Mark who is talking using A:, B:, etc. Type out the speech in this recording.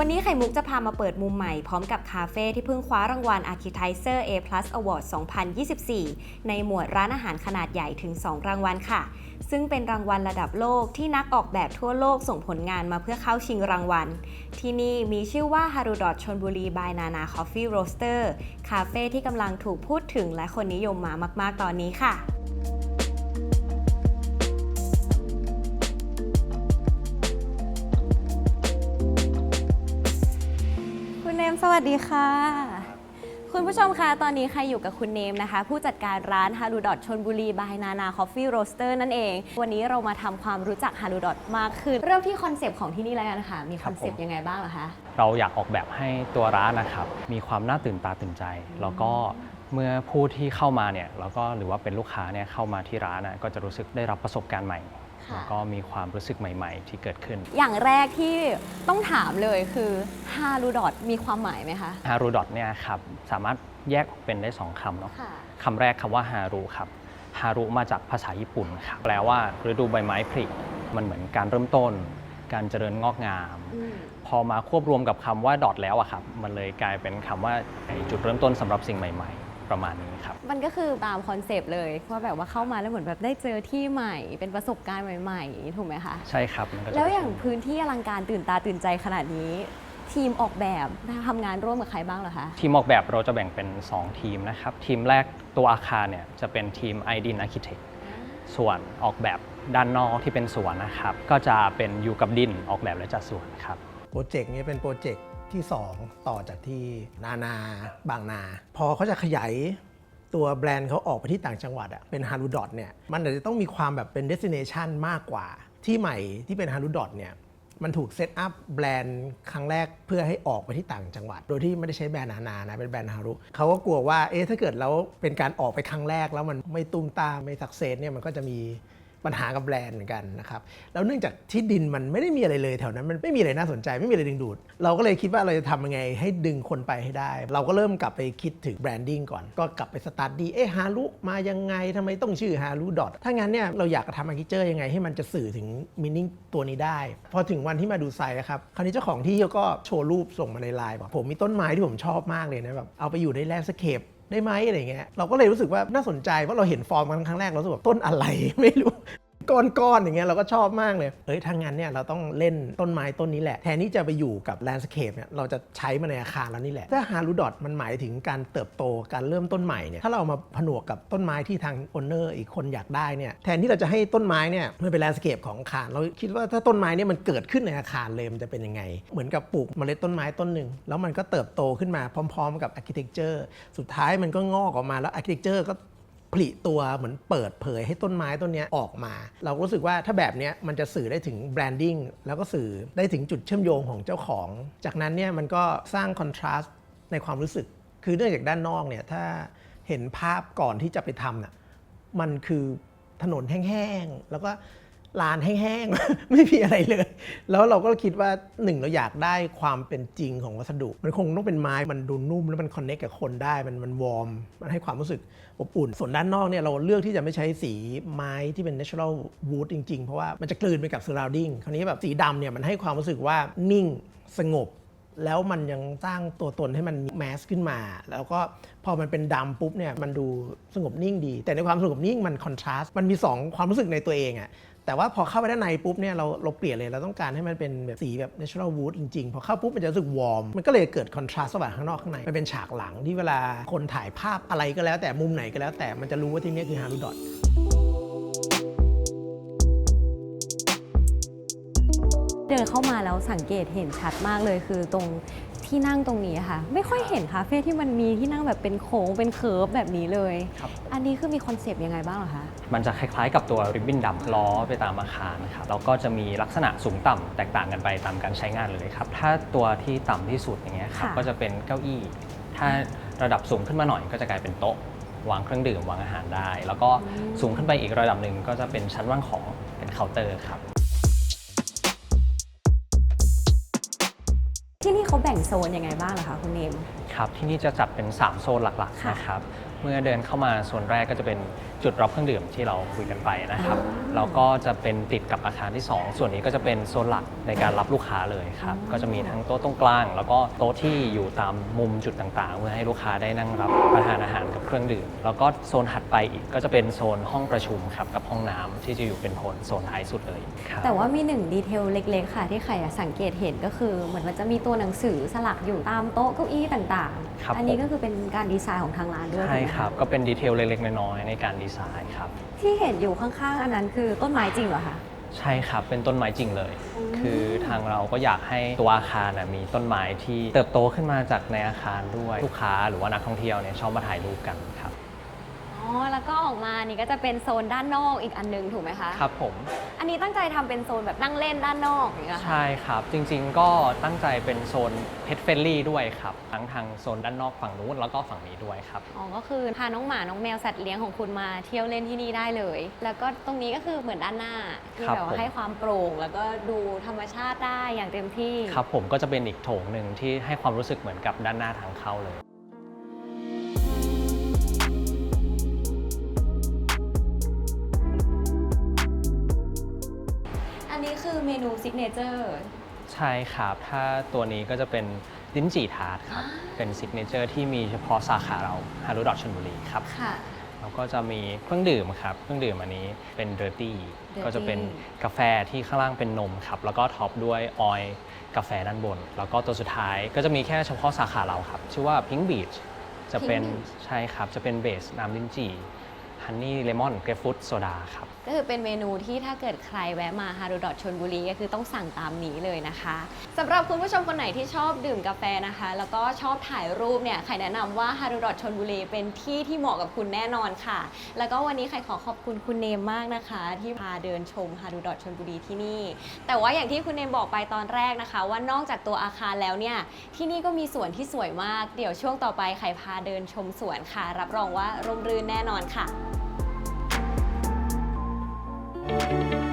A: วันนี้ไข่มุกจะพามาเปิดมุมใหม่พร้อมกับคาเฟ่ที่เพิ่งคว้ารางวัล Architizer A Award 2024 ในหมวดร้านอาหารขนาดใหญ่ถึง 2 รางวัลค่ะ ซึ่งเป็นรางวัลระดับโลกที่นักออกแบบทั่วโลกส่งผลงานมาเพื่อเข้าชิงรางวัล ที่นี่มีชื่อว่า Haru Dot ชนบุรี by Nana Coffee Roaster คาเฟ่ที่กำลังถูกพูดถึงและคนนิยมมามาก ๆ ตอนนี้ค่ะ มสวัสดีค่ะ คุณผู้ชมคะตอนนี้ใครอยู่กับคุณเนมนะคะ ผู้จัดการร้านฮารูดอทชนบุรีบายนานาคอฟฟี่โรสเตอร์นั่นเอง วันนี้เรามาทำความรู้จักฮารูดอทมากขึ้น เริ่มที่คอนเซปต์ของที่นี่แล้วกันค่ะ มีคอนเซปต์ยังไงบ้างเหรอคะ
B: เราอยากออกแบบให้ตัวร้านนะครับ มีความน่าตื่นตาตื่นใจ แล้วก็เมื่อผู้ที่เข้ามาเนี่ยแล้วก็หรือว่าเป็นลูกค้าเนี่ยเข้ามาที่ร้านนะก็จะรู้สึกได้รับประสบการณ์ใหม่
A: ค่ะ
B: แล้วก็มีความรู้สึกใหม่ๆ ที่เกิดขึ้น
A: อย่างแรกที่ต้องถามเลยคือฮารูดอทมีความหมายไหมคะ
B: ฮารุดอทเนี่ยครับสามารถแยกออกเป็นได้2คำเนาะ
A: ค่ะ
B: คำแรกคำว่าฮารุครับฮารุมาจากภาษาญี่ปุ่นครับแปลว่าฤดูใบไม้ผลิมันเหมือนการเริ่มต้น การเจริญงอกงามพอมาควบรวมกับคำว่าดอทแล้วอะครับ มันเลยกลายเป็นคำว่าจุดเริ่มต้นสำหรับสิ่งใหม่ๆ ประมาณนี้ครับ
A: มันก็คือตามคอนเซปต์เลยว่าแบบว่าเข้ามาแล้วเหมือนแบบได้เจอที่ใหม่ เป็นประสบการณ์ใหม่ๆถูกไหมคะ
B: ใช่ครับมันก็จะ
A: แล้วอย่างพื้นที่อลังการตื่นตาตื่นใจขนาดนี้ ทีมออกแบบทำงานร่วมกับใครบ้างเหรอคะ
B: ทีมออกแบบเราจะแบ่งเป็น 2 ทีมนะครับ ทีมแรกตัวอาคารเนี่ยจะเป็นทีม i d i n Architect ส่วนออกแบบด้านนอกที่เป็นสวนนะครับ ก็จะเป็นอยู่กับดินออกแบบและจัดสวนครับ
C: โปรเจกต์นี้เป็นโปรเจกต์ ที่ 2 ต่อจากที่นานา บางนา พอเขาจะขยายตัวแบรนด์เขาออกไปที่ต่างจังหวัดอะเป็นฮารูดอทเนี่ยมันอาจจะต้องมีความแบบเป็นเดส i เนชันมากกว่า ที่ใหม่ที่เป็นฮารูดอทเนี่ยมันถูกเซตอัพแบรนด์ครั้งแรกเพื่อให้ออกไปที่ต่างจังหวัด โดยที่ไม่ได้ใช้แบรนด์นานานะเป็นแบรนด์ฮารุเขาก็กลัวว่าเอ๊ะถ้าเกิดแล้วเป็นการออกไปครั้งแรกแล้วมันไม่ตุ้มตาไม่สักเซสเนี่ยมันก็จะมี ปัญหากับแบรนด์เหมือนกันนะครับแล้วเนื่องจากที่ดินมันไม่ได้มีอะไรเลยแถวนั้นมันไม่มีอะไรน่าสนใจไม่มีอะไรดึงดูด เราก็เลยคิดว่าเราจะทำยังไงให้ดึงคนไปให้ได้ เราก็เริ่มกลับไปคิดถึงแบรนดิ้งก่อน ก็กลับไปสตาร์ทดีเอ๊ะฮารุมายังไงทำไมต้องชื่อฮารุดอทถ้างั้นเนี่ยเราอยากจะทำอาร์คิเจอร์ยังไงให้มันจะสื่อถึงมินิ่งตัวนี้ได้ พอถึงวันที่มาดูไซต์อะครับคราวนี้เจ้าของที่ก็โชว์รูปส่งมาในไลน์บอกผมมีต้นไม้ที่ผมชอบมากเลยนะแบบเอาไปอยู่ในแลนด์สเคป ได้ไหมอะไรเงี้ยเราก็เลยรู้สึกว่าน่าสนใจเพราะเราเห็นฟอร์มกันครั้งแรกเรารู้สึกว่าต้นอะไรไม่รู้ ก้อนๆอย่างเงี้ยเราก็ชอบมากเลยเอ้ยถ้างั้นเนี่ยเราต้องเล่นต้นไม้ต้นนี้แหละ แทนที่จะไปอยู่กับแลนด์สเคปเนี่ยเราจะใช้มันในอาคารแล้วนี่แหละ ถ้าฮารูดอทมันหมายถึงการเติบโตการเริ่มต้นใหม่เนี่ยถ้าเรามาผนวกกับต้นไม้ที่ทางโอนเนอร์อีกคนอยากได้เนี่ยแทนที่เราจะให้ต้นไม้เนี่ยมันเป็นแลนด์สเคปของอาคารเราคิดว่าถ้าต้นไม้เนี่ยมันเกิดขึ้นในอาคารเลยมันจะเป็นยังไง เหมือนกับปลูกเมล็ดต้นไม้ต้นหนึ่งแล้วมันก็เติบโตขึ้นมาพร้อม ๆ กับอาร์เคเต็กเจอร์สุดท้ายมันก็งอกออกมาแล้วอาร์เคเต็กเจอร์ก็ ผลิตัวเหมือนเปิดเผยให้ต้นไม้ต้นนี้ออกมา เรารู้สึกว่าถ้าแบบนี้มันจะสื่อได้ถึงแบรนดิ้งแล้วก็สื่อได้ถึงจุดเชื่อมโยงของเจ้าของ จากนั้นเนี่ยมันก็สร้างคอนทราสต์ในความรู้สึก คือเนื่องจากด้านนอกเนี่ยถ้าเห็นภาพก่อนที่จะไปทำน่ะมันคือถนนแห้งๆแล้วก็ ลานแห้งๆ ไม่มีอะไรเลย แล้วเราก็คิดว่าหนึ่งเราอยากได้ความเป็นจริงของวัสดุ มันคงต้องเป็นไม้มันดูนุ่มแล้วมันคอนเนคกับคนได้ มันมันวอร์มมันให้ความรู้สึกอบอุ่น ส่วนด้านนอกเนี่ยเราเลือกที่จะไม่ใช้สีไม้ที่เป็น natural wood จริงๆ เพราะว่ามันจะกลืนไปกับ surrounding คราวนี้แบบสีดำเนี่ยมันให้ความรู้สึกว่านิ่งสงบแล้วมันยังสร้างตัวตนให้มันแมสขึ้นมา แล้วก็พอมันเป็นดำปุ๊บเนี่ยมันดูสงบนิ่งดี แต่ในความสงบนิ่งมันคอนทราสต์มันมี 2 ความรู้สึกในตัวเองอะ แต่ว่าพอเข้าไปด้านในปุ๊บเนี่ยเราเราเปลี่ยนเลยเราต้องการให้มันเป็นแบบสีแบบ natural wood จริงๆ พอเข้าปุ๊บมันจะรู้สึกวอร์มมันก็เลยเกิดคอนทราสต์ระหว่างข้างนอกข้างใน มันเป็นฉากหลังที่เวลาคนถ่ายภาพอะไรก็แล้ว แต่มุมไหนก็แล้ว แต่มันจะรู้ว่าที่นี่คือฮารุดอท
A: เดินเข้ามาแล้วสังเกตเห็นชัดมากเลยคือตรง ที่นั่งตรงนี้ค่ะ ไม่ค่อยเห็นคาเฟ่ที่มันมีที่นั่งแบบเป็นโค้งเป็นเคิร์ฟแบบนี้เลย
B: ครับ
A: อันนี้คือมีคอนเซปต์ยังไงบ้างเหรอคะ
B: มันจะคล้ายๆกับตัวริบบิ้นดำล้อไปตามอาคารนะครับแล้วก็จะมีลักษณะสูงต่ำแตกต่างกันไปตามการใช้งานเลยครับ ถ้าตัวที่ต่ำที่สุดอย่างเงี้ยครับ
A: ค่ะ
B: ก็จะเป็นเก้าอี้ ถ้าระดับสูงขึ้นมาหน่อยก็จะกลายเป็นโต๊ะ วางเครื่องดื่มวางอาหารได้ แล้วก็สูงขึ้นไปอีกระดับหนึ่งก็จะเป็นชั้นวางของเป็นเคาน์เตอร์ครับ
A: ที่นี่เขาแบ่งโซนยังไงบ้างเหรอคะคุณเนม
B: คครับที่นี่จะจัดเป็น 3 โซนหลักๆ
A: ค่ะ
B: นะครับ เมื่อเดินเข้ามาโซนแรกก็จะเป็น จุดรับเครื่องดื่มที่เราคุยกันไปนะครับแล้วก็จะเป็นติดกับอาคารที่ 2 ส่วนนี้ก็จะเป็นโซนหลักในการรับลูกค้าเลยครับก็จะมีทั้งโต๊ะตรงกลาง แล้วก็โต๊ะที่อยู่ตามมุมจุดต่างๆ เพื่อให้ลูกค้าได้นั่งรับประทานอาหารกับเครื่องดื่ม แล้วก็โซนถัดไปอีกก็จะเป็นโซนห้องประชุมครับกับห้องน้ำที่จะอยู่เป็นโซนโซนท้ายสุดเลยครับ
A: แต่ว่ามีหนึ่งดีเทลเล็กๆ ค่ะ ที่ไข่อะสังเกตเห็นก็คือเหมือนมันจะมีตัวหนังสือสลักอยู่ตามโต๊ะเก้าอี้ต่าง
B: ครับ
A: ๆ อันนี้
B: ผม
A: ก็คือเป็นการดีไซน์ของทางร้านด้วย
B: ใช่
A: ถูกไหมะ
B: ครับก็เป็นดีเทลเล็กๆน้อยๆในการดีไซน์ครับ
A: ที่เห็นอยู่ข้างๆ อันนั้นคือต้นไม้จริงเหรอคะ
B: ใช่ครับ เป็นต้นไม้จริงเลย
A: อืม
B: คือทางเราก็อยากให้ตัวอาคารนะมีต้นไม้ที่เติบโตขึ้นมาจากในอาคารด้วยลูกค้าหรือว่านักท่องเที่ยวเนี่ยชอบมาถ่ายรูปกันครับ
A: อ๋ อแล้วก็ออกมานี่ก็จะเป็นโซนด้านนอกอีกอันนึงถูกไหมคะ
B: ครับผม
A: อันนี้ตั้งใจทำเป็นโซนแบบนั่งเล่นด้านนอกอย่างเงี้ยค่ะ
B: ใช่ครับ จริงๆก็ตั้งใจเป็นโซนเพ t เฟ n ลี่ด้วยครับทั้งทางโซนด้านนอกฝั่งนู้นแล้วก็ฝั่งนี้ด้วยครับ
A: อ๋อก็คือพาน้องหมาน้องแมวสัตว์เลี้ยงของคุณมาเที่ยวเล่นที่นี่ได้เลย แล้วก็ตรงนี้ก็คือเหมือนด้านหน้าที่
B: ครับ
A: แบบ
B: ผม
A: ว่าให้ความโปร่ง แล้วก็ดูธรรมชาติได้อย่างเต็มที่
B: ครับผมก็จะเป็นอีกโถงหนึ่งที่ให้ความรู้สึกเหมือนกับด้านหน้าทางเข้าเลย
A: นนี้คือเมนูซิกเนเจอร์
B: ใช่ครับ ถ้าตัวนี้ก็จะเป็นลิ้นจี่ทาร์ตครับเป็นซิกเนเจอร์ที่มีเฉพาะสาขาเราฮารุดอทชลบุรีครับ
A: ค่ะ
B: แล้วก็จะมีเครื่องดื่มครับ เครื่องดื่มอันนี้เป็นเดอร์ตี้
A: Dirty
B: ก็จะเป็นกาแฟที่ข้างล่างเป็นนมครับ แล้วก็ท็อปด้วยออยล์กาแฟด้านบน แล้วก็ตัวสุดท้ายก็จะมีแค่เฉพาะสาขาเราครับ ชื่อว่า Pink Beach จะเป็น
A: Pink Beach
B: ใช่ครับ จะเป็นเบสน้ำลิ้นจี่ ฮันนี่เลมอนเกรฟฟูดโซดาครับ
A: ก็คือเป็นเมนูที่ถ้าเกิดใครแวะมาฮารุดอทชนบุรีก็คือต้องสั่งตามนี้เลยนะคะสำหรับคุณผู้ชมคนไหนที่ชอบดื่มกาแฟนะคะ แล้วก็ชอบถ่ายรูปเนี่ยใครแนะนำว่าฮารุดอทชนบุรีเป็นที่ที่เหมาะกับคุณแน่นอนค่ะ แล้วก็วันนี้ใครขอขอบคุณคุณเนมมากนะคะ ที่พาเดินชมฮารุดอทชนบุรีที่นี่ แต่ว่าอย่างที่คุณเนมบอกไปตอนแรกนะคะ ว่านอกจากตัวอาคารแล้วเนี่ยที่นี่ก็มีสวนที่สวยมาก เดี๋ยวช่วงต่อไปใครพาเดินชมสวนค่ะ รับรองว่าร่มรื่นแน่นอนค่ะ Thank you.